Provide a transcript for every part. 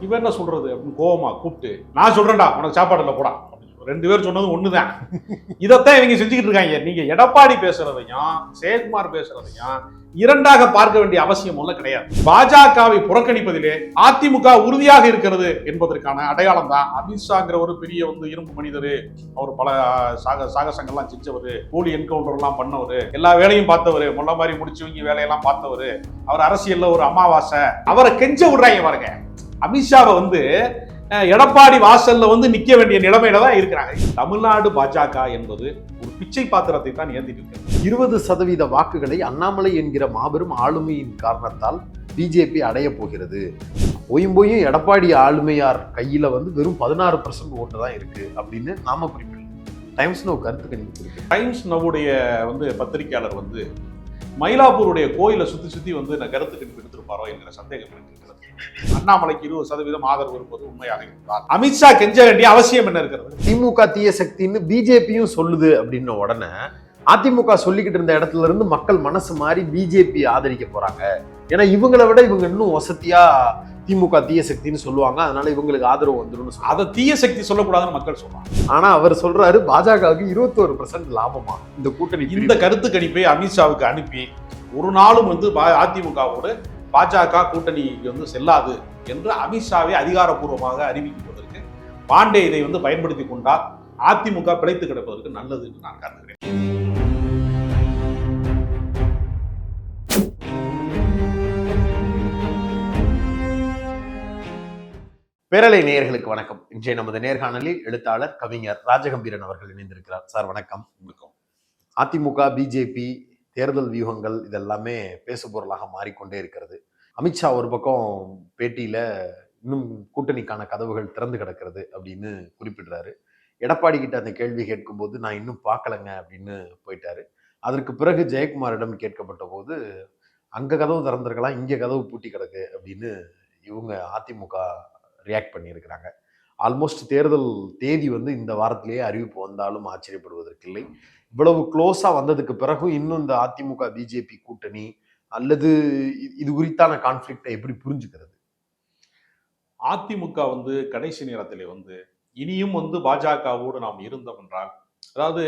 இவன் என்ன சொல்றது அப்படின்னு கோவமா கூப்பிட்டு நான் சொல்றேன்டா உனக்கு சாப்பாடு இல்லை போடா. ரெண்டு பேரும் சொன்னது ஒண்ணுதான். இதைத்தான் இவங்க செஞ்சுக்கிட்டு இருக்காங்க. நீங்க எடப்பாடி பேசுறதையும் செயல்குமார் பேசுறதையும் இரண்டாக பார்க்க வேண்டிய அவசியம் ஒன்றும் கிடையாது. பாஜகவை புறக்கணிப்பதிலே அதிமுக உறுதியாக இருக்கிறது என்பதற்கான அடையாளம் தான் அமித்ஷாங்கிற ஒரு பெரிய வந்து இரும்பு மனிதர். அவர் பல சாக சாகசங்கள்லாம் செஞ்சவர் கூலி என்கவுண்டர் எல்லாம் பண்ணவர் எல்லா வேலையும் பார்த்தவர் முள்ள மாதிரி முடிச்சவங்க வேலையெல்லாம் பார்த்தவர். அவர் அரசியல்ல ஒரு அமாவாசை. அவரை கெஞ்ச விடுறாங்க பாருங்க. அமித்ஷாவை வந்து எடப்பாடி வாசல்ல வந்து நிக்க வேண்டிய நிலைமையில தான் இருக்கிறாங்க. தமிழ்நாடு பாஜக என்பது ஒரு பிச்சை பாத்திரத்தை தான் ஏந்திட்டு இருக்கு. இருபது சதவீத வாக்குகளை அண்ணாமலை என்கிற மாபெரும் ஆளுமையின் காரணத்தால் பிஜேபி அடைய போகிறது. போயும் போயும் எடப்பாடி ஆளுமையார் கையில வந்து வெறும் பதினாறு பர்சன்ட் ஓட்டு தான் இருக்கு அப்படின்னு நாம குறிப்பிடலாம் டைம்ஸ் நோ கருத்து கணிப்பு டைம்ஸ் நவுடைய வந்து பத்திரிகையாளர் வந்து மயிலாப்பூருடைய கோயிலை சுத்தி சுத்தி வந்து நான் கருத்து கணிப்பு எடுத்திருப்பாரோ என்கிற சந்தேகம் இருக்கிறது அண்ணாமலைக்கு இருபது சதவீதம் ஆதரவு இருப்பது உண்மையாக இருந்தால் அமித்ஷா கெஞ்ச வேண்டிய அவசியம் என்ன இருக்கிறது? திமுக தீய சக்தின்னு பிஜேபியும் சொல்லுது அப்படின்ன உடனே அதிமுக சொல்லிக்கிட்டு இருந்த இடத்துல இருந்து மக்கள் மனசு மாறி பிஜேபி ஆதரிக்க போறாங்க. ஏன்னா இவங்களை விட இவங்க இன்னும் வசதியா திமுக தீய சக்தின்னு சொல்லுவாங்க. அதனால இவங்களுக்கு ஆதரவு வந்துரும்னு சொல்றாங்க. அதை தீய சக்தி சொல்லக்கூடாதுன்னு மக்கள் சொல்றாங்க. ஆனா அவர் சொல்றாரு பாஜகவுக்கு இருபத்தோரு பர்சன்ட் லாபமா? இந்த கூட்டணி இந்த. கருத்து கணிப்பை அமித்ஷாவுக்கு அனுப்பி ஒரு நாளும் வந்து பா- அதிமுகவோடு பாஜக கூட்டணிக்கு வந்து செல்லாது என்று அமித்ஷாவை அதிகாரப்பூர்வமாக அறிவிக்குவதற்கு பாண்டே இதை வந்து பயன்படுத்தி கொண்டால் அதிமுக பிழைத்து கிடப்பதற்கு நல்லது என்று நான் கருதுகிறேன். பேரலை நேயர்களுக்கு வணக்கம். இன்றைய நமது நேர்காணலில் எழுத்தாளர் கவிஞர் ராஜகம்பீரன் அவர்கள் இணைந்திருக்கிறார். சார் வணக்கம். வணக்கம். அதிமுக பிஜேபி தேர்தல் வியூகங்கள் இதெல்லாமே பேசு பொருளாக மாறிக்கொண்டே இருக்கிறது. அமித்ஷா ஒரு பக்கம் பேட்டியில் இன்னும் கூட்டணிக்கான கதவுகள் திறந்து கிடக்கிறது அப்படின்னு குறிப்பிடுறாரு. எடப்பாடி கிட்ட அந்த கேள்வி கேட்கும்போது நான் இன்னும் பார்க்கலங்க அப்படின்னு போயிட்டாரு. அதற்கு பிறகு ஜெயக்குமாரிடம் கேட்கப்பட்ட போது அங்கே கதவு திறந்திருக்கலாம் இங்கே கதவு பூட்டி கிடக்கு அப்படின்னு இவங்க அதிமுக ரியாக்ட் பண்ணியிருக்கிறாங்க. ஆல்மோஸ்ட் தேர்தல் தேதி வந்து இந்த வாரத்திலேயே அறிவிப்பு வந்தாலும் ஆச்சரியப்படுவதற்கில்லை. இவ்வளவு க்ளோஸா வந்ததுக்கு பிறகும் இன்னும் இந்த அதிமுக பிஜேபி கூட்டணி அல்லது இது குறித்தான கான்ஃபிளிக்டை எப்படி புரிஞ்சுக்கிறது? அதிமுக வந்து கடைசி நேரத்திலே வந்து இனியும் வந்து பாஜகவோடு நாம் இருந்தோம் என்றால் அதாவது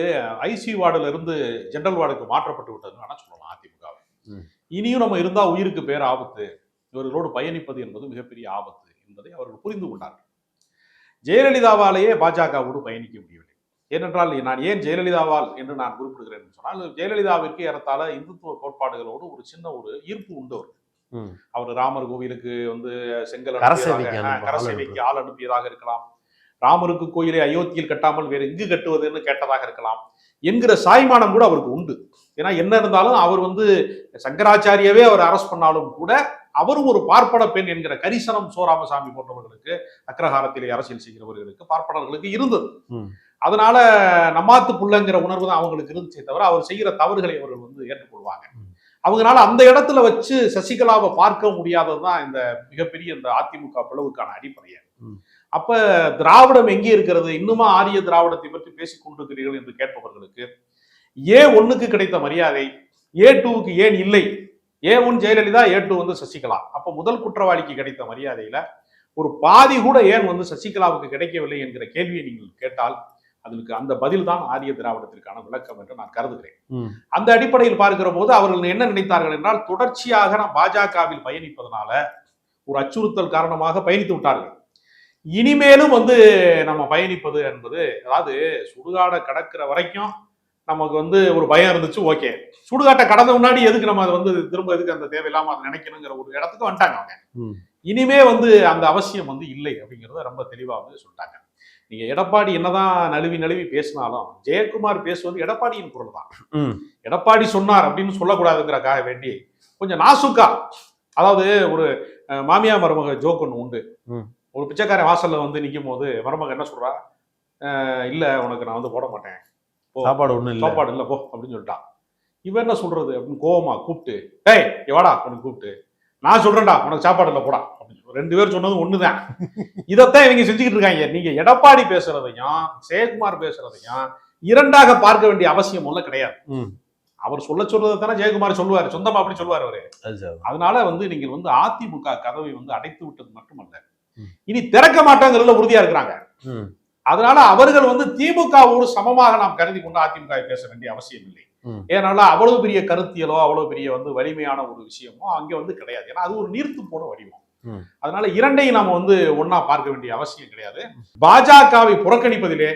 ஐசி வார்டுல இருந்து ஜெனரல் வார்டுக்கு மாற்றப்பட்டு விட்டதுன்னு வேணா சொல்லலாம் அதிமுகவை ம். இனியும் நம்ம இருந்தா உயிருக்கு பேர் ஆபத்து. இவர்களோடு பயணிப்பது என்பது மிகப்பெரிய ஆபத்து என்பதை அவர்கள் புரிந்து கொண்டார்கள். ஜெயலலிதாவாலேயே பாஜகவோடு பயணிக்க முடியவில்லை. ஏனென்றால் நான் ஏன் ஜெயலலிதாவால் என்று நான் குறிப்பிடுகிறேன் சொன்னால் ஜெயலலிதாவிற்கு ஏறத்தாழ இந்துத்துவ கோட்பாடுகளோடு ஒரு சின்ன ஒரு ஈர்ப்பு உண்டு அவருக்கு. அவர் ராமர் கோவிலுக்கு வந்து செங்கல் கரசேவைக்கு ஆள் அனுப்பியதாக இருக்கலாம். ராமருக்கு கோயிலை அயோத்தியில் கட்டாமல் வேறு எங்கு கட்டுவதுன்னு கேட்டதாக இருக்கலாம். என்கிற சாய்மானம் கூட அவருக்கு உண்டு. ஏன்னா என்ன இருந்தாலும் அவர் வந்து சங்கராச்சாரியவே அவர் அரெஸ்ட் பண்ணாலும் கூட அவரும் ஒரு பார்ப்பன பெண் என்கிற கரிசனம் சோ ராமசாமி போன்றவர்களுக்கு அக்ரஹாரத்திலே அரசியல் செய்கிறவர்களுக்கு பார்ப்பனர்களுக்கு இருந்தது. அதனால நம்மாத்து புள்ளங்கிற உணர்வு தான் அவங்களுக்கு இருந்துச்சே தவிர அவர் செய்கிற தவறுகளை அவர்கள் வந்து ஏற்றுக்கொள்வாங்க. அவங்களால அந்த இடத்துல வச்சு சசிகலாவை பார்க்க முடியாததுதான் இந்த மிகப்பெரிய இந்த அதிமுக பிளவுக்கான அடிப்படையா. அப்ப திராவிடம் எங்கே இருக்கிறது இன்னுமா ஆரிய திராவிடத்தை பற்றி பேசிக் கொண்டிருக்கிறீர்கள் என்று கேட்பவர்களுக்கு ஏ ஒண்ணுக்கு கிடைத்த மரியாதை ஏ டூவுக்கு ஏன் இல்லை A one Jayalalithaa A two வந்து சசிகலா. அப்ப முதல் குற்றவாளிக்கு கிடைத்த மரியாதையில ஒரு பாதி கூட ஏன் வந்து சசிகலாவுக்கு கிடைக்கவில்லை என்கிற கேள்வியை நீங்கள் கேட்டால் அதற்கு அந்த பதில் தான் ஆரிய திராவிடத்திற்கான விளக்கம் என்று நான் கருதுகிறேன். அந்த அடிப்படையில் பார்க்கிற போது அவர்கள் என்ன நினைத்தார்கள் என்றால் தொடர்ச்சியாக நாம் பாஜகவில் பயணிப்பதனால ஒரு அச்சுறுத்தல் காரணமாக பயணித்து விட்டார்கள். இனிமேலும் வந்து நம்ம பயணிப்பது என்பது அதாவது சுடுகாடை கடக்கிற வரைக்கும் நமக்கு வந்து ஒரு பயம் இருந்துச்சு ஓகே சுடுகாட்டை கடந்த முன்னாடி எதுக்கு நம்ம அதை வந்து திரும்ப எதுக்கு அந்த தேவையில்லாம அதை நினைக்கணுங்கிற ஒரு இடத்துக்கு வந்துட்டாங்க அவங்க. இனிமே வந்து அந்த அவசியம் வந்து இல்லை அப்படிங்கறத ரொம்ப தெளிவா வந்து சொல்லிட்டாங்க நீங்க எடப்பாடி என்னதான் நழுவி நழுவி பேசினாலும் ஜெயக்குமார் பேசுவது எடப்பாடியின் குரல் தான். எடப்பாடி சொன்னார் அப்படின்னு சொல்லக்கூடாதுங்கிறக்காக வேண்டி கொஞ்சம் நாசுக்கா அதாவது ஒரு மாமியா மருமக ஜோக் ஒன்று உண்டு. ஒரு பிச்சைக்காரன் வாசல்ல வந்து நிற்கும் போது மருமக என்ன சொல்றா இல்ல உனக்கு நான் வந்து போட மாட்டேன். சாப்பாடு ஒண்ணும் இல்ல. சாப்பாடு இல்ல போ அப்படின்னு சொல்லிட்டான். இவன் என்ன சொல்றது? அப்படின்னு கோவமா கூப்பிட்டு டேய் இங்க வாடா உனக்கு கூப்பிட்டு நான் சொல்றேன்டா உனக்கு சாப்பாடு இல்ல போடா அப்படின்னு. ரெண்டு பேரும் சொன்னது ஒண்ணுதான். இதைத்தான் இவங்க செஞ்சுக்கிட்டு இருக்காங்க. நீங்க எடப்பாடி பேசுறதையும் ஜெயக்குமார் பேசுறதையும் இரண்டாக பார்க்க வேண்டிய அவசியம் ஒன்றும் கிடையாது. அவர் சொல்ல சொல்றதை தானே ஜெயக்குமார் சொல்லுவாரு. சொந்தமா அப்படி சொல்லுவாரு அவரு. அதனால வந்து நீங்கள் வந்து அதிமுக கதவை வந்து அடைத்து விட்டது மட்டுமல்ல. இனி திறக்க மாட்டாங்கிறதுல உறுதியா இருக்கிறாங்க. அதனால அவர்கள் வந்து திமுகவோடு சமமாக நாம் கருதி கொண்டு அதிமுக பேச வேண்டிய அவசியம் இல்லை. ஏனால அவ்வளவு பெரிய கருத்தியலோ அவ்வளவு பெரிய வந்து வலிமையான ஒரு விஷயமோ அங்கே வந்து கிடையாது. ஏன்னா அது ஒரு நீர்த்து போன வடிவம். அதனால இரண்டையும் நாம வந்து ஒண்ணா பார்க்க வேண்டிய அவசியம் கிடையாது. பாஜகவை புறக்கணிப்பதிலே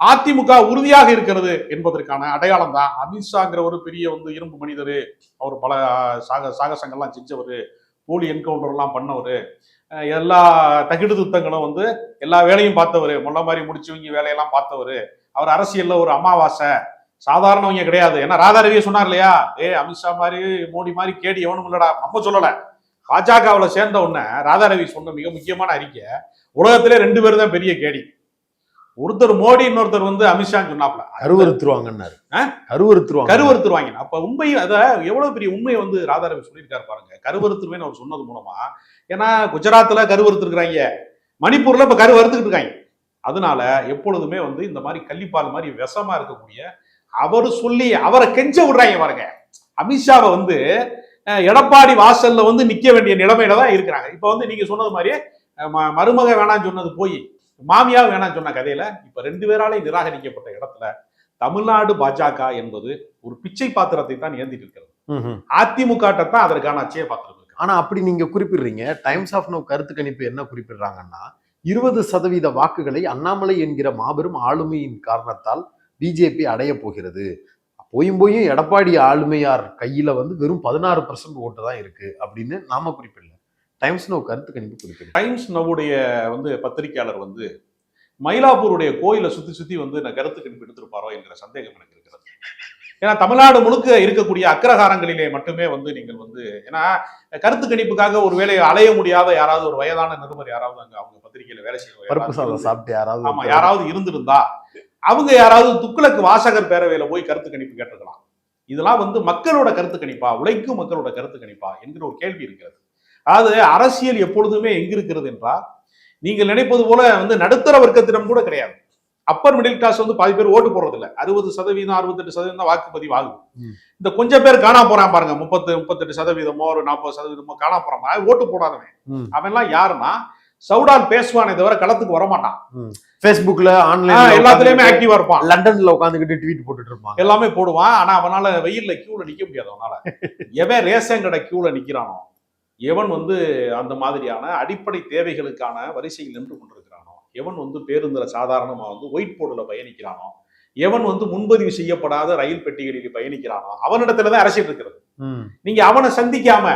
அதிமுக உறுதியாக இருக்கிறது என்பதற்கான அடையாளம் தான். அமித்ஷாங்கிற ஒரு பெரிய வந்து இரும்பு மனிதர் அவர் பல சாக சாகசங்கள்லாம் செஞ்சவர் போலி என்கவுண்டர்லாம் பண்ணவர் எல்லா தகிடு துத்தங்களும் வந்து எல்லா வேலையும் பார்த்தவர். முன்ன மாதிரி முடிச்சவங்க வேலையெல்லாம் பார்த்தவர். அவர் அரசியல்ல ஒரு அமாவாசை. சாதாரணவங்க கிடையாது. ஏன்னா ராதாரவியை சொன்னார் இல்லையா? ஏ அமித்ஷா மாதிரி மோடி மாதிரி கேடி எவனும் இல்லடா. நம்ம சொல்லலை. பாஜகவில் சேர்ந்த உடனே ராதாரவி சொன்ன மிக முக்கியமான அறிக்கை உலகத்திலே ரெண்டு பேரும் தான் பெரிய கேடி. ஒருத்தர் மோடி இன்னொருத்தர் வந்து அமித்ஷான்னு சொன்னாப்ல கருவறுத்துருவாங்கன்னாரு? கருவறுத்துருவாங்க. கருவறுத்துருவாங்க. அப்ப உண்மை அத எவ்வளவு பெரிய உண்மையை வந்து ராதாரவி சொல்லியிருக்காரு பாருங்க. கருவறுத்துருவேன்னு அவர் சொன்னது மூலமா. ஏன்னா குஜராத்ல கருவறுத்துருக்காங்க மணிப்பூர்ல இப்ப கரு வறுத்துக்கிட்டு இருக்காங்க. அதனால எப்பொழுதுமே வந்து இந்த மாதிரி கள்ளிப்பால் மாதிரி விஷமா இருக்கக்கூடிய அவர் சொல்லி அவரை கெஞ்ச விடுறாங்க பாருங்க. அமித்ஷாவை வந்து எடப்பாடி வாசல்ல வந்து நிக்க வேண்டிய நிலைமையில தான் இருக்கிறாங்க. இப்ப வந்து நீங்க சொன்னது மாதிரியே அஹ், ம- மருமக வேணாம்னு சொன்னது போய் மாமியா வேணாம்னு சொன்ன கதையில இப்ப ரெண்டு பேராலே நிராகரிக்கப்பட்ட இடத்துல தமிழ்நாடு பாஜக என்பது ஒரு பிச்சை பாத்திரத்தை தான் ஏந்திட்டு இருக்கிறது. அதிமுக தான் அதற்கான அச்சய பாத்திரம் இருக்கு ஆனா அப்படி நீங்க குறிப்பிடுறீங்க டைம்ஸ் ஆஃப் நோ கருத்து கணிப்பு என்ன குறிப்பிடுறாங்கன்னா இருபது சதவீத வாக்குகளை அண்ணாமலை என்கிற மாபெரும் ஆளுமையின் காரணத்தால் பிஜேபி அடைய போகிறது. போயும் போயும் எடப்பாடி ஆளுமையார் கையில வந்து வெறும் பதினாறு பர்சன்ட் ஓட்டு தான் இருக்கு அப்படின்னு நாம குறிப்பிடல. டைம்ஸ் நோ கருத்து கணிப்பு குறிப்பிடு டைம்ஸ் நவுடைய வந்து பத்திரிகையாளர் வந்து மயிலாப்பூருடைய கோயிலை சுத்தி சுத்தி வந்து நான் கருத்து கணிப்பு எடுத்திருப்பாரோ என்கிற சந்தேகம் எனக்கு இருக்கிறது. ஏன்னா தமிழ்நாடு முழுக்க இருக்கக்கூடிய அக்ரஹாரங்களிலே மட்டுமே வந்து நீங்கள் வந்து ஏன்னா கருத்து கணிப்புக்காக ஒரு வேலையை அலைய முடியாத யாராவது ஒரு வயதான நிருபர் யாராவது அங்க அவங்க பத்திரிகையில வேலை செய்யணும் சாப்பிட்டு யாராவது ஆமா யாராவது இருந்திருந்தா அவங்க யாராவது துக்குளக்கு வாசகர் பேரவையில போய் கருத்து கணிப்பு கேட்டிருக்கலாம். இதெல்லாம் வந்து மக்களோட கருத்து கணிப்பா உழைக்கும் மக்களோட கருத்து கணிப்பா என்கிற ஒரு கேள்வி இருக்கிறது. அதாவது அரசியல் எப்பொழுதுமே எங்க இருக்கிறது என்றால் நீங்கள் நினைப்பது போல வந்து நடுத்தர வர்க்கத்திடம் கூட கிடையாது. அப்பர் மிடில் கிளாஸ் வந்து பாதி பேர் ஓட்டு போடுறது இல்ல அறுபது சதவீதம் அறுபத்தெட்டு சதவீதம் தான் வாக்குப்பதிவு ஆகுது ம். இந்த கொஞ்சம் பேர் காணாம போறான் பாருங்க. முப்பத்து முப்பத்தெட்டு சதவீதமோ ஒரு நாற்பது சதவீதமோ காணாம போறான் ஓட்டு போடாதவன். அவன்லாம் யாருன்னா சவுடால் பேசுவானே தவிர களத்துக்கு வரமாட்டான். ஃபேஸ்புக்ல ஆன்லைன் எல்லாத்துலயுமே ஆக்டிவா இருப்பான். லண்டன்ல உட்காந்துக்கிட்டு ட்வீட் போட்டுட்டு இருப்பாங்க. எல்லாமே போடுவான். ஆனா அவனால வெயில்ல கியூல நிக்க முடியாது அவனால. எவன் ரேஷன் கடை கியூல நிக்கிறானோ எவன் வந்து அந்த மாதிரியான அடிப்படை தேவைகளுக்கான வரிசையில் நின்று கொண்டிருக்கிறானோ எவன் வந்து பேருந்துல சாதாரணமா வந்து ஒயிட் போர்டுல பயணிக்கிறானோ எவன் வந்து முன்பதிவு செய்யப்படாத ரயில் பெட்டிகளில் பயணிக்கிறானோ அவனிடத்துலதான் அரசியல் இருக்கிறது. நீங்க அவனை சந்திக்காம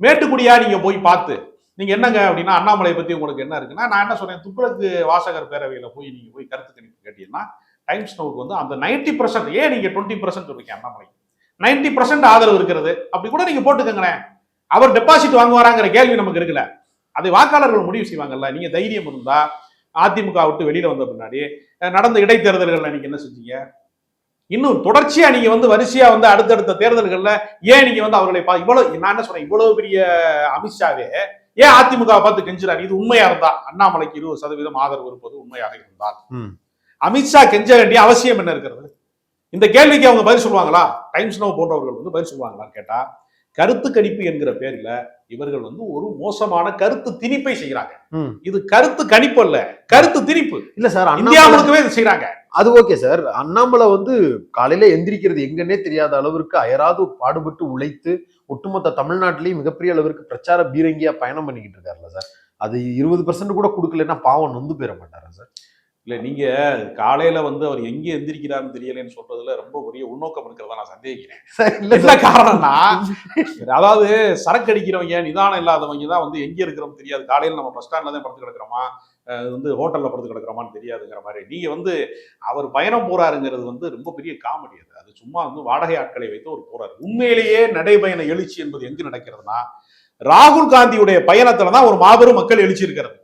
மேட்டுக்குடியா நீங்க போய் பார்த்து நீங்க என்னங்க அப்படின்னா அண்ணாமலை பத்தி உங்களுக்கு என்ன இருக்குன்னா நான் என்ன சொன்னேன் துப்புளக்கு வாசகர் பேரவையில போய் நீங்க போய் கருத்து கணிப்பு கேட்டீங்கன்னா டைம்ஸ் நோக்கு வந்து அந்த நைன்டி பர்சன்ட் ஏன் நீங்க டுவெண்ட்டி பர்சன்ட் சொல்றீங்க அண்ணாமலை? நைன்டி பர்சன்ட் ஆதரவு இருக்கிறது அப்படி கூட நீங்க போட்டுக்கங்களேன். அவர் டெபாசிட் வாங்குவாராங்கிற கேள்வி நமக்கு இருக்குல்ல அதை வாக்காளர்கள் முடிவு செய்வாங்கல்ல. நீங்க தைரியம் இருந்தா அதிமுக விட்டு வெளியில வந்த பின்னாடி நடந்த இடைத்தேர்தல்கள்ல நீங்க என்ன செஞ்சீங்க? இன்னும் தொடர்ச்சியா நீங்க வந்து வரிசையா வந்து அடுத்தடுத்த தேர்தல்கள்ல ஏன் நீங்க வந்து அவர்களை பா- இவ்வளவு நான் என்ன சொல்றேன் இவ்வளவு பெரிய அமித்ஷாவே ஏன் அதிமுக வை பார்த்து கெஞ்சுறாரு? இது உண்மையா இருந்தா? அண்ணாமலைக்கு இருபது சதவீதம் ஆதரவு இருப்பது உண்மையாக இருந்தால். அமித்ஷா கெஞ்ச வேண்டிய அவசியம் என்ன இருக்கிறது? இந்த கேள்விக்கு அவங்க பதில் சொல்லுவாங்களா? டைம்ஸ் நோ போன்றவர்கள் வந்து பதில் சொல்லுவாங்களான்னு கேட்டா கருத்து கணிப்பு என்கிற பேர்ல இவர்கள் வந்து ஒரு மோசமான கருத்து திணிப்பை செய்யறாங்க. இது கருத்து கணிப்பு அல்ல கருத்து திணிப்பு. இல்ல சார் இந்தியா முழுக்கவே இது செய்யறாங்க அது ஓகே சார். அண்ணாமலை வந்து காலையில எந்திரிக்கிறது எங்கன்னே தெரியாத அளவிற்கு அயராது பாடுபட்டு உழைத்து ஒட்டுமொத்த தமிழ்நாட்டிலேயும் மிகப்பெரிய அளவிற்கு பிரச்சார பீரங்கியா பயணம் பண்ணிக்கிட்டு இருக்காருல்ல சார். அது இருபது பர்சன்ட் கூட கொடுக்கலன்னா பாவம் நொந்து போயிட மாட்டாரா சார்? இல்ல நீங்க காலையில வந்து அவர் எங்க எந்திரிக்கிறாருன்னு தெரியலன்னு சொல்றதுல ரொம்ப பெரிய உள்நோக்கம் இருக்கிறதா நான் சந்தேகிக்கிறேன். என்ன காரணம்னா அதாவது சரக்கு அடிக்கிறவங்க நிதானம் இல்லாதவங்க தான் வந்து எங்க இருக்கிறோம் தெரியாது. காலையில நம்ம பஸ் ஸ்டாண்ட்ல தான் படுத்து கிடக்குறோமா? வந்து ஹோட்டல்ல படுத்து கிடக்குறோமான்னு தெரியாதுங்கிற மாதிரி. நீங்க வந்து அவர் பயணம் போறாருங்கிறது வந்து ரொம்ப பெரிய காமெடி அது. அது சும்மா வந்து வாடகை ஆட்களை வைத்து ஒரு போறாரு. உண்மையிலேயே நடைபயண எழுச்சி என்பது எங்கு நடக்கிறதுனா ராகுல் காந்தியுடைய பயணத்துல தான் ஒரு மாபெரும் மக்கள் எழுச்சி இருக்கிறது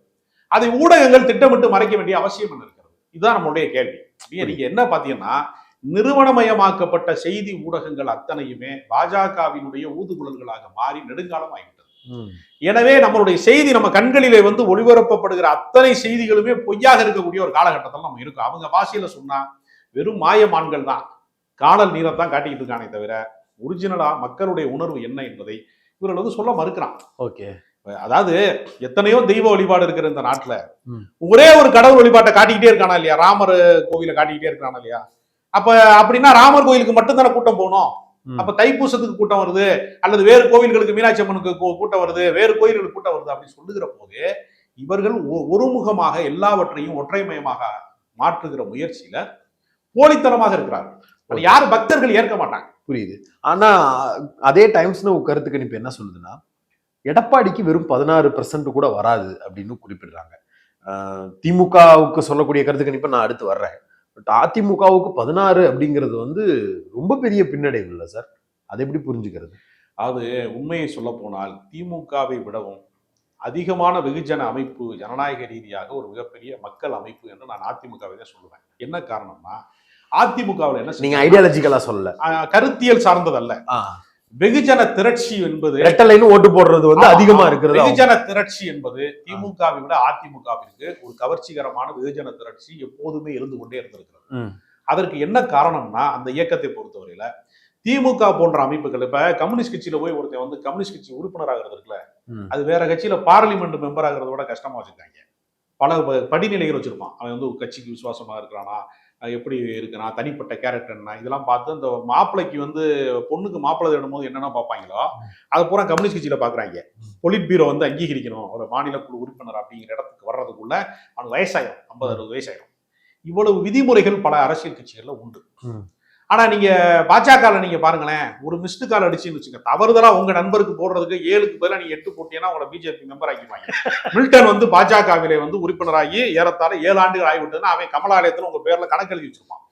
அதை ஊடகங்கள் திட்டமிட்டு மறைக்க வேண்டிய அவசியம் என்ன இருக்கிறது. இதுதான் நம்மளுடைய கேள்வி. நீங்க- என்ன பாத்தீங்கன்னா நிறுவனமயமாக்கப்பட்ட செய்தி ஊடகங்கள் அத்தனையுமே பாஜகவினுடைய ஊதுகுழல்களாக மாறி நெடுங்காலம் ஆகிவிட்டது. எனவே நம்மளுடைய செய்தி நம்ம கண்களிலே வந்து ஒளிபரப்பப்படுகிற அத்தனை செய்திகளுமே பொய்யாக இருக்கக்கூடிய ஒரு காலகட்டத்தில் நம்ம இருக்கோம். அவங்க பாஷையில சொன்னா வெறும் மாயமான்கள் தான். காணல் நீரைத்தான் காட்டிக்கிட்டு இருக்கானே தவிர ஒரிஜினலா மக்களுடைய உணர்வு என்ன என்பதை இவர்கள் வந்து சொல்ல மறுக்கிறான் ஓகே. அதாவது எத்தனையோ தெய்வ வழிபாடு இருக்கிற இந்த நாட்டுல. ஒரே ஒரு கடவுள் வழிபாட்டை காட்டிக்கிட்டே இருக்கானா இல்லையா? ராமர் கோவிலை காட்டிக்கிட்டே இருக்கானா இல்லையா? அப்ப அப்படின்னா ராமர் கோயிலுக்கு மட்டும்தானே கூட்டம் போகணும். அப்ப தைப்பூசத்துக்கு கூட்டம் வருது அல்லது வேறு கோவில்களுக்கு மீனாட்சி அம்மனுக்கு கூட்டம் வருது வேறு கோயில்களுக்கு கூட்டம் வருது அப்படின்னு சொல்லுகிற போது இவர்கள் ஒருமுகமாக எல்லாவற்றையும் ஒற்றைமயமாக மாற்றுகிற முயற்சியில போலித்தனமாக இருக்கிறார்கள் யாரும் பக்தர்கள் ஏற்க மாட்டாங்க. புரியுது. ஆனா அதே டைம்ஸ்னு ஒரு கருத்து கணிப்பு என்ன சொல்லுதுன்னா எடப்பாடிக்கு வெறும் பதினாறு கூட வராது அப்படின்னு குறிப்பிடுறாங்க. திமுகவுக்கு சொல்லக்கூடிய கருத்து கணிப்பை நான் அடுத்து வர்றேன். பட் அதிமுகவுக்கு பதினாறு அப்படிங்கிறது வந்து ரொம்ப பெரிய பின்னடைவு இல்லை சார். அதை எப்படி புரிஞ்சுக்கிறது? அது உண்மையை சொல்ல போனால் திமுகவை விடவும் அதிகமான வெகுஜன அமைப்பு ஜனநாயக ரீதியாக ஒரு மிகப்பெரிய மக்கள் அமைப்பு என்று நான் அதிமுகவை தான் சொல்லுவேன். என்ன காரணம்னா அதிமுகவில் என்ன நீங்க? ஐடியாலஜிக்கலா சொல்லல. கருத்தியல் சார்ந்ததல்ல. வெகுஜன திரட்சி என்பது ரெட்டலைன்னு ஓட்டு போடுறது வந்து அதிகமா. இருக்கிறது வெகுஜன திரட்சி என்பது திமுகவை விட அதிமுகவிற்கு ஒரு கவர்ச்சிகரமான வெகுஜன திரட்சி எப்போதுமே இருந்து கொண்டே இருந்திருக்கிறது. அதற்கு என்ன காரணம்னா அந்த இயக்கத்தை பொறுத்தவரையில திமுக போன்ற அமைப்புகள் இப்ப கம்யூனிஸ்ட் கட்சியில போய் ஒருத்தன் வந்து கம்யூனிஸ்ட் கட்சி உறுப்பினராகிறது இருக்குல்ல. அது வேற கட்சியில பார்லிமெண்ட் மெம்பர் ஆகிறத விட கஷ்டமா வச்சிருக்காங்க பல படிநிலைகள் வச்சிருப்பான் அவன் வந்து ஒரு கட்சிக்கு விசுவாசமா இருக்கிறானா எப்படி இருக்கிறான் தனிப்பட்ட கேரக்டர் என்ன இதெல்லாம் பார்த்து அந்த மாப்பிள்ளைக்கு வந்து பொண்ணுக்கு மாப்பிள்ளை தேடும் போது என்னென்ன பார்ப்பாங்களோ அதை பூரா கம்யூனிஸ்ட் கட்சியில பாக்குறாங்க பொலிட் பீரோ வந்து அங்கீகரிக்கணும். ஒரு மாநில குழு உறுப்பினர் அப்படிங்கிற இடத்துக்கு வர்றதுக்குள்ள அவனுக்கு வயசாயிரும் ஐம்பது அறுபது வயசாயிரும். இவ்வளவு விதிமுறைகள் பல அரசியல் கட்சிகள்ல உண்டு. ஆனால் நீங்கள் பாஜகவில் நீங்கள் பாருங்களேன் ஒரு மிஸ்டு கால் அடிச்சுன்னு வச்சுங்க தவறுதலா உங்கள் நண்பருக்கு போடுறதுக்கு ஏழுக்கு பதிலாக நீங்கள் எட்டு போட்டீங்கன்னா உங்களை பிஜேபி மெம்பர் ஆக்கிடுவாங்க. மில்டன் வந்து பாஜகவிலே வந்து உறுப்பினராகி ஏறத்தாழ ஏழு ஆண்டுகள் ஆகிவிட்டதுன்னா அவன் கமலாலயத்தில் உங்கள் பேரில் கணக்கு எழுதி வச்சிருப்பான்.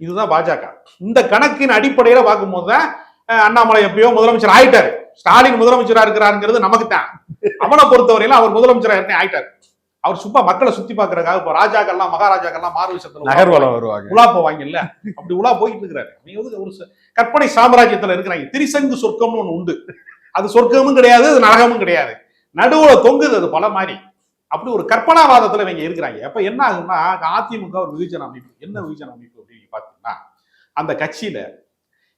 இதுதான் பாஜக. இந்த கணக்கின் அடிப்படையில் பார்க்கும்போது தான் அண்ணாமலை எப்பயோ முதலமைச்சர் ஆயிட்டாரு. ஸ்டாலின் முதலமைச்சராக இருக்கிறாருங்கிறது நமக்கு தான். அவனை பொறுத்தவரையில அவர் முதலமைச்சராக இருந்தே ஆயிட்டாரு. அவர் சும்மா மக்களை சுத்தி பாக்குறதுக்காக இப்ப ராஜாக்கள்லாம் மகாராஜாக்கள்லாம் மாறு விஷயத்துல நகர்வலம் வருவாங்க. உலா போவாங்கல்ல? அப்படி உலா போயிட்டு இருக்கிறாரு. நீங்க வந்து ஒரு கற்பனை சாம்ராஜ்யத்துல இருக்கிறாங்க. திரிசங்கு சொர்க்கம்னு ஒண்ணு உண்டு. அது சொர்க்கமும் கிடையாது அது நரகமும் கிடையாது. நடுவுல தொங்குது அது பல மாதிரி. அப்படி ஒரு கற்பனாவாதத்துல இவங்க இருக்கிறாங்க. அப்ப என்ன ஆகும்னா அதிமுக ஒரு வெகுஜன அமைப்பு. என்ன வெகுஜன அமைப்பு அப்படின்னு பாத்தீங்கன்னா அந்த கட்சியில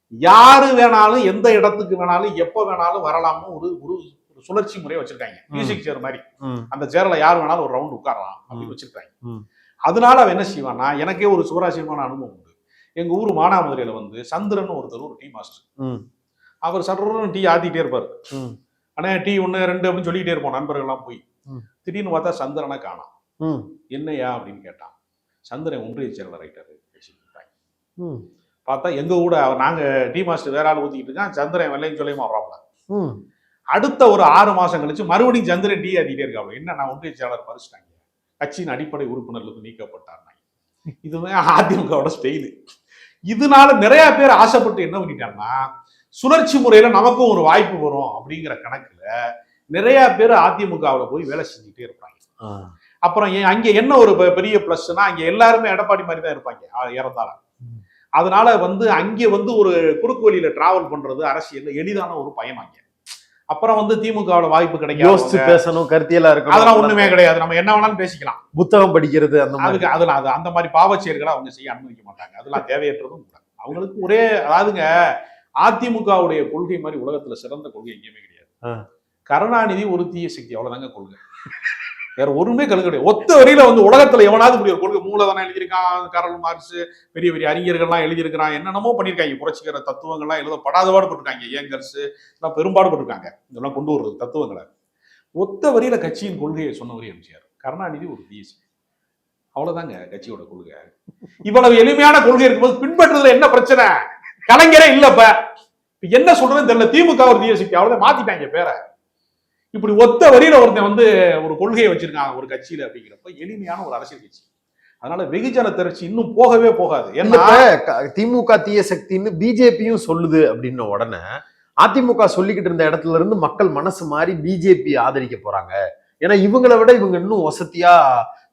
யாரு வேணாலும் எந்த இடத்துக்கு வேணாலும் எப்ப வேணாலும் வரலாம்னு ஒரு ஒரு ஒரு சுழற்சி முறையை வச்சிருக்காங்க மியூசிக் சேர் மாதிரி. அந்த சேர்ல யார் வேணாலும் ஒரு ரவுண்ட் உட்காரலாம் அப்படின்னு. வச்சிருக்காங்க. அதனால அவன் என்ன செய்வான்னா எனக்கே ஒரு சுவராசியமான அனுபவம் உண்டு எங்க ஊர் மானாமதுரையில வந்து சந்திரன் ஒருத்தர் ஒரு டீ மாஸ்டர். அவர் சடுறன்னு டீ ஆத்திட்டே இருப்பாரு. அண்ணா டீ ஒண்ணு ரெண்டு அப்படின்னு சொல்லிக்கிட்டே இருப்போம் நண்பர்கள்லாம் போய். திடீர்னு பார்த்தா சந்திரனை காணாம். என்னையா அப்படின்னு கேட்டான் சந்திரன் ஒன்றிய செயலர் ரைட்டர் ம். பார்த்தா எங்க கூட நாங்க டீ மாஸ்டர் வேற ஆள் ஊத்திக்கிட்டு இருக்கான் சந்திரன் வெள்ளையும் சொல்லியுமா வராப்ல. அடுத்த ஒரு ஆறு மாசம் கழிச்சு மறுபடியும் சந்திரன் டீ ஆத்திட்டே இருக்காப்ல. என்ன நான் ஒன்றிய பறிச்சிட்டாங்க. கட்சியின் அடிப்படை உறுப்பினர்களுக்கு நீக்கப்பட்டார் இதுதான் அதிமுகவோட ஸ்டைலு இதனால நிறைய பேர் ஆசைப்பட்டு என்ன பண்ணிட்டாங்கன்னா சுழற்சி முறையில நமக்கும் ஒரு வாய்ப்பு வரும் அப்படிங்கிற கணக்குல நிறைய பேர் அதிமுகவில் போய் வேலை செஞ்சுட்டே இருப்பாங்க. அப்புறம் அங்க என்ன ஒரு பெரிய பிளஸ்னா அங்க எல்லாருமே எடப்பாடி மாதிரி தான் இருப்பாங்க ஆ, ஏறத்தாழ. ம். அதனால வந்து அங்கே வந்து ஒரு குறுக்கு வழியில டிராவல் பண்றது அரசியல்ல எளிதான ஒரு பயணம் அங்க. அப்புறம் வந்து திமுகவில் வாய்ப்பு யோசிச்சு கிடைக்காது பேசணும் கருத்தியலா இருக்கணும். அதெல்லாம் ஒண்ணுமே கிடையாது. நம்ம என்ன வேணாலும் பேசிக்கலாம். புத்தகம் படிக்கிறது அந்த மாதிரி. அதுக்கு அதெல்லாம் அது அந்த மாதிரி பாவச் செயல்களை அவங்க செய்ய அனுமதிக்க மாட்டாங்க. அதெல்லாம் தேவையற்றதும் கூட. அவங்களுக்கு ஒரே அதாவதுங்க அதிமுகவுடைய கொள்கை மாதிரி உலகத்துல சிறந்த கொள்கை எங்கேயுமே கிடையாது. கருணாநிதி ஒரு தீய சக்தி. அவ்வளவுதாங்க கொள்கை. வேற ஒருமே கல் கிடையாது. ஒத்த வரியில வந்து உலகத்துல எவனாவது இப்படி ஒரு கொள்கை மூலதனம் எழுதியிருக்கான் கரல் மார்க்ஸ் பெரிய பெரிய அறிஞர்கள்லாம் எழுதியிருக்கிறான் என்னென்னமோ பண்ணியிருக்காங்க. புரட்சிகர தத்துவங்கள்லாம் எழுத படாதபாடு போட்டிருக்காங்க. ஏங்கர்ஸ் எல்லாம் பெரும்பாடுபட்டிருக்காங்க இதெல்லாம் கொண்டு வர்றது தத்துவங்களை. ஒத்த வரியில கட்சியின் கொள்கையை சொன்னவர் எம்ஜிஆர். கருணாநிதி ஒரு பிஎஸ் அவ்வளவுதாங்க கட்சியோட கொள்கை. இவ்வளவு எளிமையான கொள்கை இருக்கும்போது பின்பற்றுறதுல என்ன பிரச்சனை? கலைஞரே இல்லப்ப என்ன சொல்றதுன்னு தெரியல. திமுக ஒரு தீய அவ்வளவு மாத்திட்டாங்க பேரை. இப்படி ஒத்த வரியில ஒருத்தன் வந்து ஒரு கொள்கையை வச்சிருக்காங்க ஒரு கட்சியில அப்படிங்கிறப்ப எளிமையான ஒரு அரசியல் கட்சி. அதனால வெகுஜன திரட்சி இன்னும் போகவே போகாது. க- திமுக தீய சக்தின்னு பிஜேபியும் சொல்லுது அப்படின்ன உடனே அதிமுக சொல்லிக்கிட்டு இருந்த இடத்துல இருந்து மக்கள் மனசு மாறி பிஜேபி ஆதரிக்க போறாங்க. ஏன்னா இவங்களை விட இவங்க இன்னும் வசதியா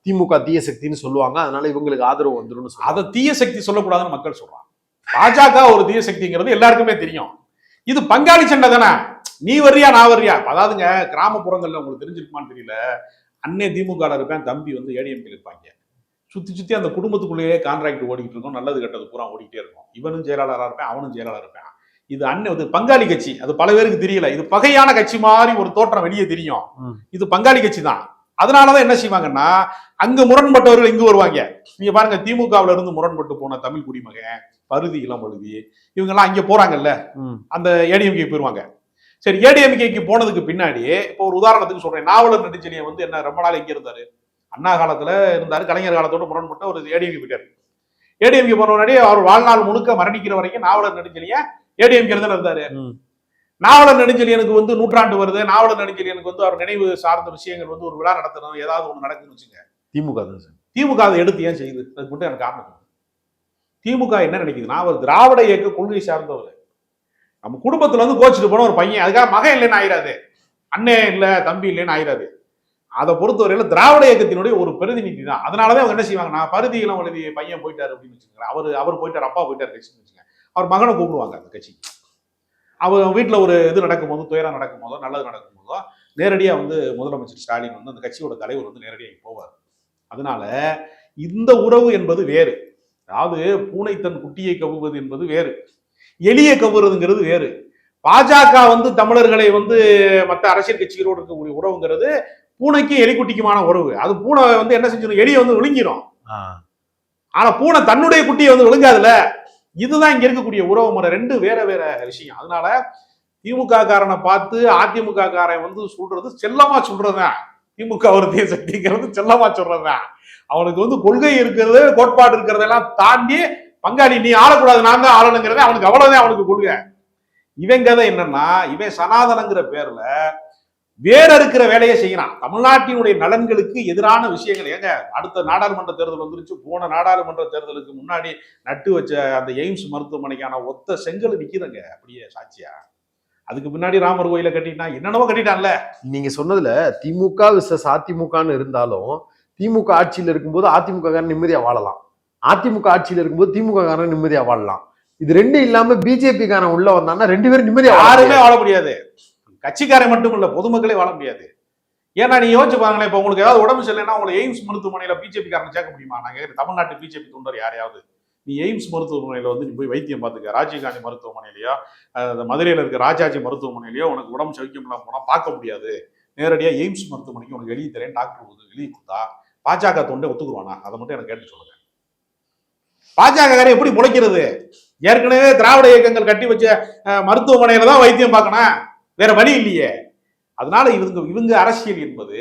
திமுக தீய சக்தின்னு சொல்லுவாங்க. அதனால இவங்களுக்கு ஆதரவு சொல்லுவாங்க அதை தீய சக்தி சொல்லக்கூடாதுன்னு மக்கள் சொல்றாங்க. பாஜக ஒரு தீய சக்திங்கிறது எல்லாருக்குமே தெரியும். இது பங்காளி சண்டை தானே? நீ வர்றியா நான் வர்றியா? அதாவதுங்க கிராமப்புறங்கள்ல உங்களுக்கு தெரிஞ்சிருக்குமான்னு தெரியல. அண்ணே திமுக இருப்பேன் தம்பி வந்து ஏடிஎம்கே இருப்பாங்க. சுத்தி சுத்தி அந்த குடும்பத்துக்குள்ளேயே கான்ட்ராக்ட் ஓடிக்கிட்டு இருக்கும். நல்லது கெட்டது பூரா ஓடிக்கிட்டே இருக்கும். இவனும் செயலாளரா இருப்பேன் அவனும் செயலாளரா இருப்பேன். இது அண்ணன் இது பங்காளி கட்சி. அது பல பேருக்கு தெரியல. இது பகையான கட்சி மாதிரி ஒரு தோற்றம் வெளியே தெரியும். இது பங்காளி கட்சி தான். அதனாலதான் என்ன செய்வாங்கன்னா அங்க முரண்பட்டவர்கள் இங்க வருவாங்க. நீங்க பாருங்க திமுகவுல இருந்து முரண்பட்டு போன தமிழ் குடிமகன் பருதி இளம்பழுதி இவங்க எல்லாம் அங்க போறாங்கல்ல. அந்த ஏடிஎம்கே போயிருவாங்க. சரி ஏடிஎம்கேக்கு போனதுக்கு பின்னாடி இப்போ ஒரு உதாரணத்துக்கு சொல்றேன். நாவலர் நெடுஞ்செழியன் வந்து என்ன ரொம்ப நாள் எங்க இருந்தாரு? அண்ணா காலத்துல இருந்தாரு கலைஞர் காலத்தோட முரண்பட்ட ஒரு ஏடிஎம்கே போயிட்டாரு. ஏடிஎம்கே போன முன்னாடி அவர் வாழ்நாள் முழுக்க மரணிக்கிற வரைக்கும் நாவலர் நெடுஞ்செழியன் ஏடிஎம்கே தான் இருந்தாரு. நாவலர் நெடுஞ்செழியனுக்கு வந்து நூற்றாண்டு வருது. நாவலர் நெடுஞ்செழியனுக்கு வந்து அவர் நினைவு சார்ந்த விஷயங்கள் வந்து ஒரு விழா நடத்தணும் ஏதாவது ஒண்ணு நடக்குதுன்னு வச்சுங்க திமுக தான் சார். திமுக அதை எடுத்து ஏன் செய்யுது? அதுக்கு மட்டும் எனக்கு காரணம். திமுக என்ன நினைக்குதுன்னா அவர் திராவிட இயக்க கொள்கை சார்ந்தவர். நம்ம குடும்பத்துல வந்து கோச்சிட்டு போன ஒரு பையன். அதுக்காக மகன் இல்லைன்னு ஆயிராது. அண்ணன் இல்ல தம்பி இல்லைன்னு ஆயிராது. அதை பொறுத்தவரையில திராவிட இயக்கத்தினுடைய ஒரு பிரதிநிதி தான் அதனாலதான் அவங்க என்ன செய்வாங்க நான் பருதி இளம் எழுதி பையன் போயிட்டாரு அப்படின்னு வச்சுக்கோங்க. அவர் அவர் போயிட்டார் அப்பா போயிட்டார் கட்சின்னு வச்சுக்கோங்க. அவர் மகனை கூப்பிடுவாங்க அந்த கட்சி. அவர் வீட்டில் ஒரு இது நடக்கும்போது துயரம் நடக்கும்போதோ நல்லது நடக்கும்போதோ நேரடியாக வந்து முதலமைச்சர் ஸ்டாலின் வந்து அந்த கட்சியோட தலைவர் வந்து நேரடியாக போவார். அதனால இந்த உறவு என்பது வேறு. அதாவது பூனை தன் குட்டியை கவுவது என்பது வேறு. எலியை கவுறதுங்கிறது வேறு. பாஜக வந்து தமிழர்களை வந்து மற்ற அரசியல் கட்சிகளோடு இருக்கக்கூடிய உறவுங்கிறது பூனைக்கும் எலிக்குட்டிக்குமான உறவு. அது பூனை வந்து என்ன செஞ்சிடும் எலியை வந்து விழுங்கிடும். ஆனா பூனை தன்னுடைய குட்டியை வந்து விழுங்காதுல. இதுதான் இங்க இருக்கக்கூடிய உறவு முறை. ரெண்டு வேற வேற விஷயம். அதனால திமுக காரனை பார்த்து அதிமுக காரன் வந்து சொல்றது செல்லமா சொல்றதுதான் திமுக ஒரு தேச சக்திங்கிறது செல்லமா சொல்றதுதான் அவனுக்கு வந்து கொள்கை இருக்கிறது கோட்பாடு இருக்கிறதெல்லாம் தாண்டி பங்காளி நீ ஆளக்கூடாது நான் தான் ஆளணுங்கிறத அவனுக்கு அவ்வளவுதான் அவனுக்கு கொடுங்க. இவன் கதை என்னன்னா இவன் சனாதனங்கிற பேர்ல வேற இருக்கிற வேலையை செய்யறான். தமிழ்நாட்டினுடைய நலன்களுக்கு எதிரான விஷயங்கள். ஏங்க அடுத்த நாடாளுமன்ற தேர்தல் வந்துருச்சு. போன நாடாளுமன்ற தேர்தலுக்கு முன்னாடி நட்டு வச்ச அந்த எய்ம்ஸ் மருத்துவமனைக்கான ஒத்த செங்கல் நிக்குதுங்க. அப்படியே சாட்சியா? அதுக்கு பின்னாடி ராமர் கோயில கட்டிட்டான். என்னென்னவோ கட்டிட்டான்ல. நீங்க சொன்னதுல திமுக விசஸ் அதிமுகன்னு இருந்தாலும் திமுக ஆட்சியில் இருக்கும்போது அதிமுக நிம்மதியா வாழலாம். அதிமுக ஆட்சியில் இருக்கும்போது திமுக காரன் நிம்மதியா வாழலாம். இது ரெண்டு இல்லாம பிஜேபி காரன் உள்ள வந்தான்னா ரெண்டு பேரும் நிம்மதியா யாருமே வாழ முடியாது. கட்சிக்காரன் மட்டும் இல்ல பொதுமக்களே வாழ முடியாது. ஏன்னா நீ யோசிச்சு பாருங்களேன் இப்ப உங்களுக்கு ஏதாவது உடம்பு சரியில்லைன்னா உங்களை எய்ம்ஸ் மருத்துவமனையில பிஜேபி காரன் சேர்க்க முடியுமா? நாங்க தமிழ்நாட்டு பிஜேபி தொண்டர் யாரையாவது? நீ எய்ம்ஸ் மருத்துவமனையில வந்து நீ போய் வைத்தியம் பார்த்துக்க. ராஜீவ்காந்தி மருத்துவமனையிலயோ அந்த மதுரையில இருக்க ராஜாஜி மருத்துவமனையிலயோ உனக்கு உடம்பு சௌக்கியம் இல்லாம போனா பார்க்க முடியாது. நேரடியாக எய்ம்ஸ் மருத்துவமனைக்கு உனக்கு எழுதி தரேன் டாக்டர் எழுதி கொடுத்தா பாஜக தொண்டை ஒத்துக்குருவானா? அதை மட்டும் எனக்கு கேட்டு சொல்லுங்க. பாஜக எப்படி முளைக்கிறது? ஏற்கனவே திராவிட இயக்கங்கள் கட்டி வச்ச மருத்துவமனையில தான் வைத்தியம் பார்க்கணும். வேற வழி இல்லையே. அதனால இவங்க இவங்க அரசியல் என்பது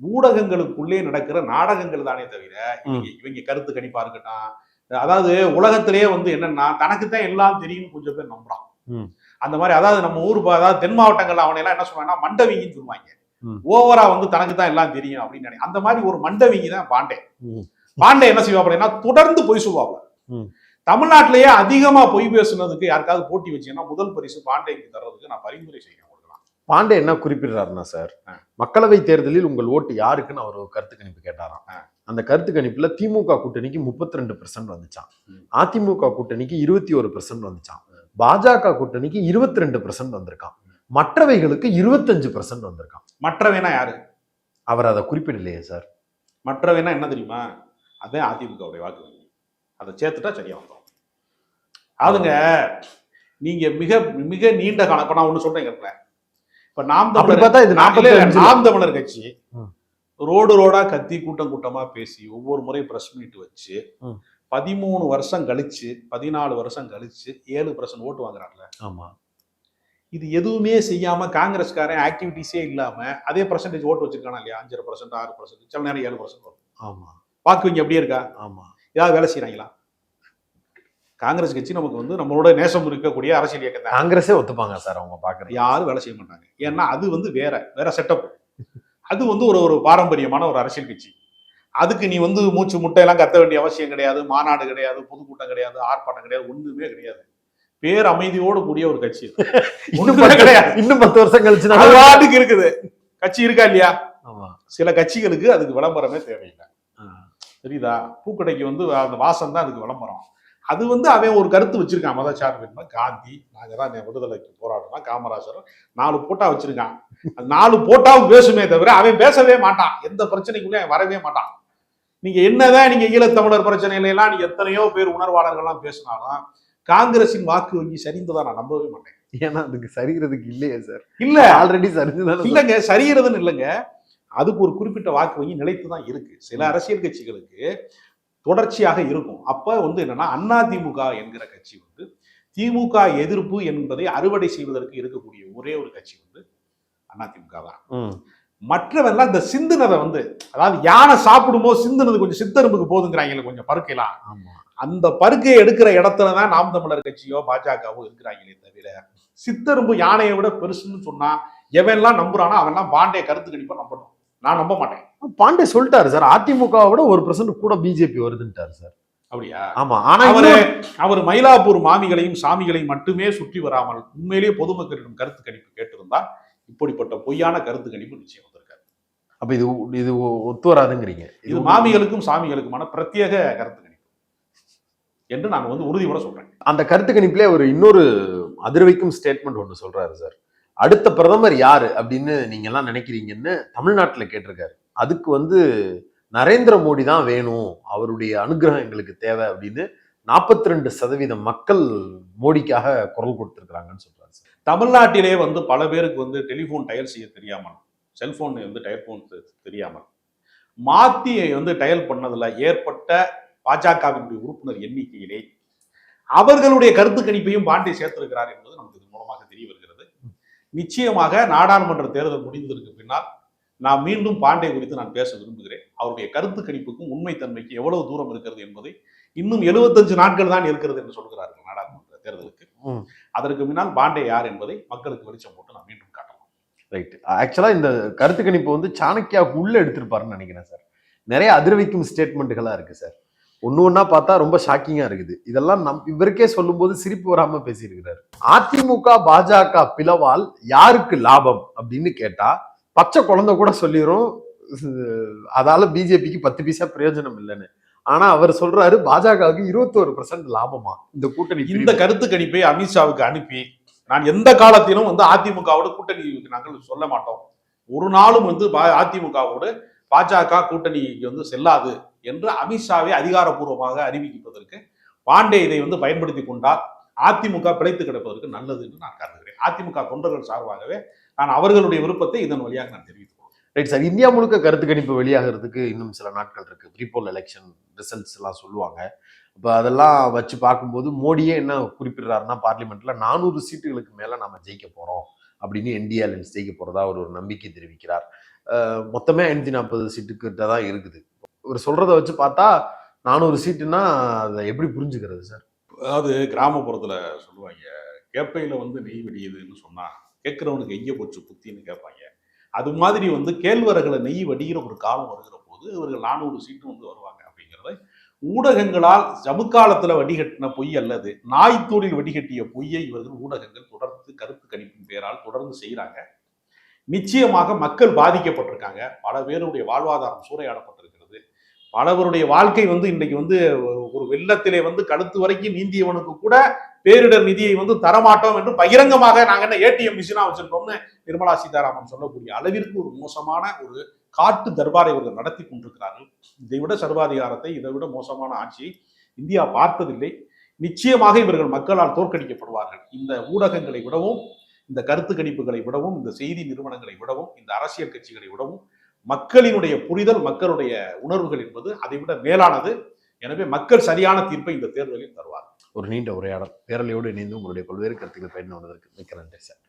ஊடகங்களுக்குள்ளே நடக்கிற நாடகங்கள் தானே தவிர இவங்க இவங்க கருத்து கணிப்பா இருக்கட்டும். அதாவது உலகத்திலேயே வந்து என்னன்னா தனக்கு தான் எல்லாம் தெரியும் கொஞ்சம் பேர் நம்புறான். அந்த மாதிரி அதாவது நம்ம ஊர் அதாவது தென் மாவட்டங்கள்ல அவனை எல்லாம் என்ன சொல்லுவாங்கன்னா மண்டவிங்கன்னு சொல்லுவாங்க. ஓவரா வந்து தனக்கு தான் எல்லாம் தெரியும் அப்படின்னு நினை அந்த மாதிரி ஒரு மண்டவிங்கி தான் பாண்டே. பாண்டே என்ன செய்வா அப்படின்னா தொடர்ந்து பொய் சொல்லுவாங்க. தமிழ்நாட்டிலேயே அதிகமா பொய் பேசுனதுக்கு யாருக்காவது போட்டி வச்சீங்கன்னா முதல் பரிசு பாண்டேக்கு தர்றதுக்கு நான் பரிந்துரை கொடுக்கலாம் பாண்டே என்ன குறிப்பிடுறாருன்னா சார். மக்களவை தேர்தலில் உங்கள் ஓட்டு யாருக்குன்னு அவர் கருத்து கணிப்பு கேட்டாராம். அந்த கருத்து கணிப்புல திமுக கூட்டணிக்கு முப்பத்தி ரெண்டு பெர்சன்ட் வந்துச்சான். அதிமுக கூட்டணிக்கு இருபத்தி ஒரு பெர்சன்ட் வந்துச்சான் பாஜக கூட்டணிக்கு இருபத்தி ரெண்டு பெர்சன்ட் வந்திருக்கான் மற்றவைகளுக்கு இருபத்தஞ்சு பெர்சன்ட் வந்திருக்கான் மற்றவேனா யாரு? அவர் அதை குறிப்பிடலையே சார். மற்றவேனா என்ன தெரியுமா? அதே அதிமுகவுடைய வாக்கு அதை சேர்த்துட்டா சரியா வந்துடும் அதுங்க நீங்க மிக மிக நீண்ட காலம் இப்ப நான் ஒண்ணு சொல்றேன் கேட்கல இப்ப நாம் தமிழர் பார்த்தா இது நாம் தமிழர் கட்சி. ரோடு ரோடா கத்தி கூட்டம் கூட்டமா பேசி ஒவ்வொரு முறை பிரஸ் மீட் வச்சு. பதிமூணு வருஷம் கழிச்சு பதினாலு வருஷம் கழிச்சு ஏழு பர்சன்ட் ஓட்டு வாங்குறாங்கல்ல ஆமா. இது எதுவுமே செய்யாம காங்கிரஸ்காரன் ஆக்டிவிட்டிஸே இல்லாம அதே பர்சன்டேஜ் ஓட்டு வச்சிருக்கானா இல்லையா? அஞ்சரை பர்சன்ட் ஆறு பர்சன்ட் சில நேரம் ஏழு பர்சன்ட் வரும். ஆமா. வாக்கு வங்கி அப்படியே இருக்கா? ஆமா. ஏதாவது வேலை செய்யறாங்களா காங்கிரஸ் கட்சி நமக்கு வந்து நம்மளோட நேசம் இருக்கக்கூடிய அரசியல் இயக்கம் காங்கிரஸே ஒத்துப்பாங்க சார் அவங்க பாக்குறது யாரும் வேலை செய்ய மாட்டாங்க. ஏன்னா அது வந்து வேற வேற செட்டப் அது வந்து ஒரு ஒரு பாரம்பரியமான ஒரு அரசியல் கட்சி. அதுக்கு நீ வந்து மூச்சு முட்டையெல்லாம் கத்த வேண்டிய அவசியம் கிடையாது. மாநாடு கிடையாது பொதுக்கூட்டம் கிடையாது ஆர்ப்பாட்டம் கிடையாது ஒண்ணுமே கிடையாது. பேர் அமைதியோடு கூடிய ஒரு கட்சி கிடையாது. இன்னும் பத்து வருஷம் கழிச்சு இருக்குது. கட்சி இருக்கா இல்லையா? ஆமா. சில கட்சிகளுக்கு அதுக்கு விளம்பரமே தேவையில்லை. தெரியுதா? பூக்கடைக்கு வந்து அந்த வாசம் தான் அதுக்கு விளம்பரம். அது வந்து அவன் ஒரு கருத்து வச்சிருக்கான். மதச்சார்பின்மை காந்தி நாங்க தான் விடுதலைக்கு போராடுறோம் காமராஜர் நாலு போட்டா வச்சிருக்கான். அது நாலு போட்டாவும் பேசுமே தவிர அவன் பேசவே மாட்டான். எந்த பிரச்சனைக்குள்ளே அவன் வரவே மாட்டான். நீங்க என்னதான் நீங்க ஈழத்தமிழர் பிரச்சனையில எல்லாம் நீங்க எத்தனையோ பேர் உணர்வாளர்கள்லாம் பேசினாலும் காங்கிரசின் வாக்கு வங்கி சரிந்ததா நான் நம்பவே மாட்டேன். ஏன்னா அதுக்கு சரிகிறதுக்கு இல்லையே சார். இல்ல. ஆல்ரெடி சரிஞ்சுதானே இல்லங்க சரிகிறதுன்னு இல்லைங்க. அதுக்கு ஒரு குறிப்பிட்ட வாக்கு வங்கி நிலைத்து தான் இருக்கு. சில அரசியல் கட்சிகளுக்கு தொடர்ச்சியாக இருக்கும். அப்ப வந்து என்னன்னா அண்ணா திமுக என்கிற கட்சி வந்து திமுக எதிர்ப்பு என்பதை அறுவடை செய்வதற்கு இருக்கக்கூடிய ஒரே ஒரு கட்சி வந்து அண்ணா திமுக தான். மற்றவெல்லாம் இந்த சிந்துனதை வந்து அதாவது யானை சாப்பிடும்போது சிந்துனது கொஞ்சம் சித்தரும்புக்கு போதுங்கிறாங்களே கொஞ்சம் பருக்கைலாம். ஆமா. அந்த பருக்கையை எடுக்கிற இடத்துல தான் நாம் தமிழர் கட்சியோ பாஜகவோ இருக்கிறாங்களே தவிர சித்தரும்பு யானையை விட பெருசுன்னு சொன்னா எவன்லாம் நம்புறானோ அவன்லாம் பாண்டே கருத்து கணிப்பா நம்பணும். நான் நம்ப மாட்டேன். பாண்டே சொல்லிட்டாரு சார். அதிமுக விட ஒரு பர்சன்ட் கூட பிஜேபி வருதுன்ட்டாரு சார். அப்படியா? ஆமா. ஆனா அவரு அவர் மயிலாப்பூர் மாமிகளையும் சாமிகளையும் மட்டுமே சுற்றி வராமல் உண்மையிலேயே பொதுமக்களிடம் கருத்து கணிப்பு கேட்டிருந்தால் இப்படிப்பட்ட பொய்யான கருத்து கணிப்பு நிச்சயம் வந்திருக்காரு அப்ப இது இது ஒத்து வராதுங்கிறீங்க. இது மாமிகளுக்கும் சாமிகளுக்குமான பிரத்யேக கருத்து கணிப்பு. என்று நான் வந்து உறுதியோட சொல்றேன். அந்த கருத்து கணிப்பிலே ஒரு இன்னொரு அதிர்வைக்கும் ஸ்டேட்மெண்ட் ஒன்று சொல்றாரு சார். அடுத்த பிரதமர் யாரு அப்படின்னு நீங்க எல்லாம் நினைக்கிறீங்கன்னு தமிழ்நாட்டுல கேட்டிருக்காரு. அதுக்கு வந்து நரேந்திர மோடி தான் வேணும் அவருடைய அனுகிரகம் எங்களுக்கு தேவை அப்படின்னு நாற்பத்தி ரெண்டு சதவீதம் மக்கள் மோடிக்காக குரல் கொடுத்துருக்குறாங்கன்னு சொல்றாரு தமிழ்நாட்டிலே வந்து பல பேருக்கு வந்து டெலிஃபோன் டயல் செய்ய தெரியாமல் செல்போன் வந்து டயல் போன் தெரியாமல் மாத்தி வந்து டயல் பண்ணதுல ஏற்பட்ட பாஜகவினுடைய உறுப்பினர் எண்ணிக்கையிலே அவர்களுடைய கருத்து கணிப்பையும் பாண்டே சேர்த்திருக்கிறார் என்பது நமக்கு இது மூலமாக தெரிய வருகிறது. நிச்சயமாக நாடாளுமன்ற தேர்தல் முடிந்ததற்கு பின்னால் நான் மீண்டும் பாண்டே குறித்து நான் பேச விரும்புகிறேன். அவருடைய கருத்து கணிப்புக்கும் உண்மைத்தன்மைக்கு எவ்வளவு தூரம் இருக்கிறது என்பதை இன்னும் 75 நாட்கள் தான் இருக்கிறது என்று சொல்கிறார்கள் நாடாளுமன்ற தேர்தலுக்கு. அதற்கு முன்னால் பாண்டே யார் என்பதை மக்களுக்கு வெளிச்சம் போட்டு நான் மீண்டும் காட்டலாம். ரைட் ஆக்சுவலா இந்த கருத்து கணிப்பு வந்து சாணக்கியாவுக்கு உள்ள எடுத்திருப்பாருன்னு நினைக்கிறேன் சார் நிறைய அதிர்வைக்கும் ஸ்டேட்மெண்ட்டுகளா இருக்கு சார் ஒன்று ஒன்றா பார்த்தா ரொம்ப ஷாக்கிங்காக இருக்குது. இதெல்லாம் நம் இவருக்கே சொல்லும்போது சிரிப்பு வராமல் பேசியிருக்கிறாரு. அதிமுக பாஜக பிளவால் யாருக்கு லாபம் அப்படின்னு கேட்டால் பச்சை குழந்தை கூட சொல்லிடும் அதால பிஜேபிக்கு பத்து பைசா பிரயோஜனம் இல்லைன்னு. ஆனா அவர் சொல்றாரு பாஜகவுக்கு இருபத்தோரு பர்சன்ட் லாபமா? இந்த கூட்டணி இந்த கருத்து கணிப்பை அமித்ஷாவுக்கு அனுப்பி நான் எந்த காலத்திலும் வந்து அதிமுகவோட கூட்டணி நாங்கள் சொல்ல மாட்டோம். ஒரு நாளும் வந்து பா- அதிமுகவோடு பாஜக கூட்டணிக்கு வந்து செல்லாது. என்று அமித்ஷாவை அதிகாரப்பூர்வமாக அறிவிப்பதற்கு பாண்டே இதை வந்து பயன்படுத்தி கொண்டால் அதிமுக பிழைத்து கிடப்பதற்கு நல்லது என்று நான் கருதுகிறேன். அதிமுக தொண்டர்கள் சார்பாகவே நான் அவர்களுடைய விருப்பத்தை இதன் வழியாக நான் தெரிவித்துக் ரைட் சார் இந்தியா முழுக்க கருத்து கணிப்பு வெளியாகிறதுக்கு இன்னும் சில நாட்கள் இருக்கு. ப்ரீபோல் எலெக்ஷன் ரிசல்ட்ஸ் எல்லாம் சொல்லுவாங்க. இப்போ அதெல்லாம் வச்சு பார்க்கும்போது மோடியே என்ன குறிப்பிடுறாருன்னா பார்லிமெண்ட்ல நானூறு சீட்டுகளுக்கு மேலே நம்ம ஜெயிக்க போகிறோம் அப்படின்னு என்டிஏ அலைன்ஸ் ஜெயிக்க போகிறதா அவர் ஒரு நம்பிக்கை தெரிவிக்கிறார். மொத்தமே ஐநூற்றி நாற்பது சீட்டுக்கிட்ட தான் இருக்குது. இவர் சொல்றதை வச்சு பார்த்தா நானூறு சீட்டுன்னா அதை எப்படி புரிஞ்சுக்கிறது சார்? அதாவது கிராமப்புறத்தில் சொல்லுவாங்க கேப்பையில் வந்து நெய் வெடியுதுன்னு சொன்னால் கேட்குறவனுக்கு எங்கே போச்சு புத்தின்னு கேட்பாங்க. அது மாதிரி வந்து கேழ்வரகளை நெய் வடிகிற ஒரு காலம் வருகிற போது இவர்கள் நானூறு சீட்டு வந்து வருவாங்க அப்படிங்கிறத ஊடகங்களால் சமுக்காலத்தில் வடிகட்டின பொய் அல்லது நாய்த்தூரில் வடிகட்டிய பொய்யை இவர்கள் ஊடகங்கள் தொடர்ந்து கருத்து கணிப்பின் பெயரால் தொடர்ந்து செய்கிறாங்க நிச்சயமாக மக்கள் பாதிக்கப்பட்டிருக்காங்க. பல பேருடைய வாழ்வாதாரம் சூறையாடப்பட்டிருக்கிறது பலவருடைய வாழ்க்கை வந்து இன்றைக்கு வந்து ஒரு வெள்ளத்திலே வந்து கழுத்து வரைக்கும் நீந்தியவனுக்கு கூட பேரிடர் நிதியை வந்து தரமாட்டோம் என்று பகிரங்கமாக நாங்க என்ன ஏடிஎம் மிஷினா வச்சிருக்கோம்னு நிர்மலா சீதாராமன் சொல்லக்கூடிய அளவிற்கு ஒரு மோசமான ஒரு காட்டு தர்பாரை இவர்கள் நடத்தி கொண்டிருக்கிறார்கள். இதை விட சர்வாதிகாரத்தை இதை விட மோசமான ஆட்சியை இந்தியா பார்த்ததில்லை நிச்சயமாக இவர்கள் மக்களால் தோற்கடிக்கப்படுவார்கள். இந்த ஊடகங்களை விடவும் இந்த கருத்து கணிப்புகளை விடவும் இந்த செய்தி நிறுவனங்களை விடவும் இந்த அரசியல் கட்சிகளை விடவும் மக்களினுடைய புரிதல் மக்களுடைய உணர்வுகள் என்பது அதை விட மேலானது. எனவே மக்கள் சரியான தீர்ப்பை இந்த தேர்தலில் தருவார் ஒரு நீண்ட உரையாடல். பேரலையோடு இணைந்து உங்களுடைய பல்வேறு கருத்துக்கள் பயன் மிக்க நன்றி சார்.